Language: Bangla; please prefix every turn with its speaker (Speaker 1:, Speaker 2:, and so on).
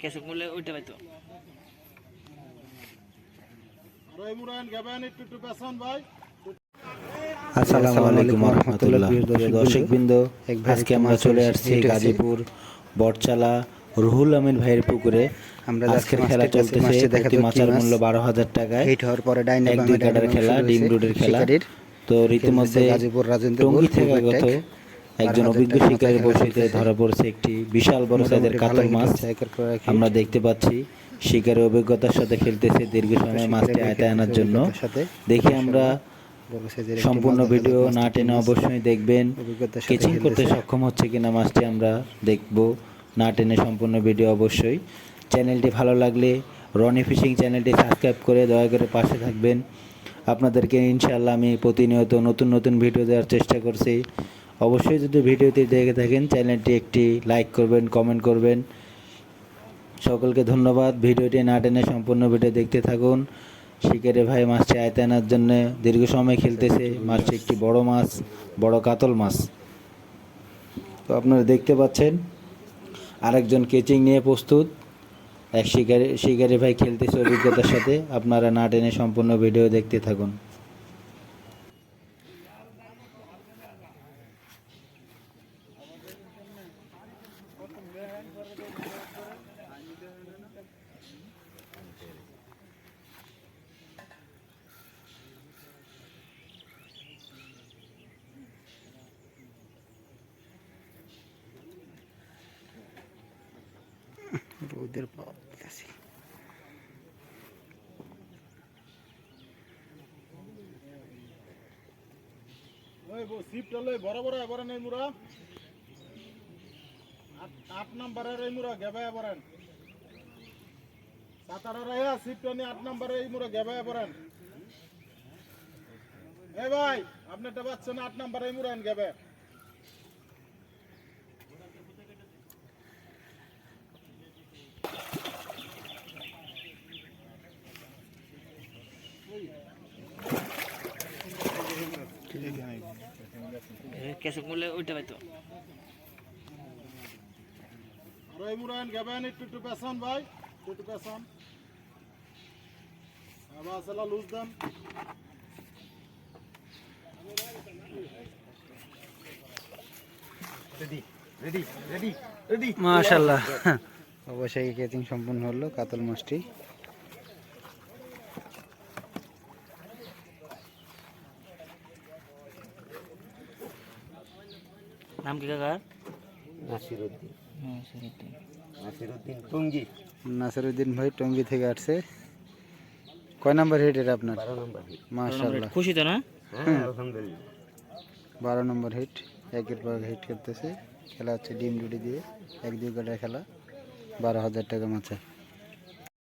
Speaker 1: কেসে করলে ওইটা পাইতো।
Speaker 2: আসসালামু আলাইকুম রহমতুল্লাহ প্রিয় দর্শকবৃন্দ আজকে আমরা চলে আসছি গাজীপুর বটচালা রুহুল আমিন ভাইয়ের পুকুরে।
Speaker 3: আমরা
Speaker 2: আজকের খেলা চলতেছে প্রতি মাছের মূল্য বারো হাজার টাকায়।
Speaker 3: হিট হওয়ার পরে ডাইনে
Speaker 2: এক দুই কাটার খেলা ডিম রুডের খেলা। তো রীতিমধ্যে
Speaker 3: গাজীপুর রাজেন্দ্রপুর
Speaker 2: টঙ্গী থেকে। একজন অভিজ্ঞ
Speaker 3: মাথায়
Speaker 2: বসিতে ধরা পড়ছে একটি বিশাল বড় সাইজের কাতল মাছ। আমরা দেখতে পাচ্ছি শিকারের অভিজ্ঞতার সাথে খেলতেছে দীর্ঘ সময় মাছটি আয়তায় আনার জন্য। দেখি আমরা সম্পূর্ণ ভিডিও না টেনে অবশ্যই দেখবেন। কেচিং করতে সক্ষম হচ্ছে কিনা মাছটি আমরা দেখব। না টেনে সম্পূর্ণ ভিডিও অবশ্যই। চ্যানেলটি ভালো লাগলে রনি ফিশিং চ্যানেলটি সাবস্ক্রাইব করে দয়া করে পাশে থাকবেন। আপনাদেরকে ইনশাআল্লাহ আমি প্রতিনিয়ত নতুন নতুন ভিডিও দেওয়ার চেষ্টা করছি। অবশ্যই যদি ভিডিওটি দেখে থাকেন, চ্যানেলটি একটি লাইক করবেন কমেন্ট করবেন। সকলকে ধন্যবাদ। ভিডিওটি না টেনে সম্পূর্ণ ভিডিও দেখতে থাকুন। শিকারে ভাই মাছটি আয়তে আনার জন্য দীর্ঘ সময় খেলতেছে। মাছটি একটি বড় মাছ, বড় কাতল মাছ। তো আপনারা দেখতে পাচ্ছেন, আরেকজন কেচিং নিয়ে প্রস্তুত। এক শিকারি শিকারি ভাই খেলতেছে অভিজ্ঞতার সাথে। আপনারা না টেনে সম্পূর্ণ ভিডিও দেখতে থাকুন।
Speaker 3: রোদের পাওয়া।
Speaker 4: বড় বড় আট- নাম্বারের এই মুরা আট আট নাম্বারে এই মুরা গেবায় বলেন এ ভাই আপনারটা পাচ্ছেন আট নাম্বারে এই মুরা গেবে।
Speaker 1: কেসে করলে ওইটা পাইতো।
Speaker 4: আর এই গেবেন একটু একটু পেছন ভাই একটু একটু আবার সেলা লুজ দেন
Speaker 3: মাশাআল্লাহ। অবশ্যই কেচিং সম্পূর্ণ হলো কাতল মাছটি।
Speaker 1: নাম কি কাকার?
Speaker 5: নাসিরুদ্দিন।
Speaker 1: হুম
Speaker 5: নাসিরুদ্দিন টঙ্গি।
Speaker 3: নাসিরুদ্দিন ভাই টঙ্গি থেকে আসছে। কয় নাম্বার হিট এটা আপনার?
Speaker 5: বারো নম্বর হিট
Speaker 3: মাশাআল্লাহ।
Speaker 1: খুশি তো না?
Speaker 5: হ্যাঁ আলহামদুলিল্লাহ।
Speaker 3: বারো নম্বর হিট একের পর এক হিট খেলতেছে। খেলা হচ্ছে ডিম ডুডি দিয়ে। এক দুই কাটার খেলা। বারো হাজার টাকা মাছে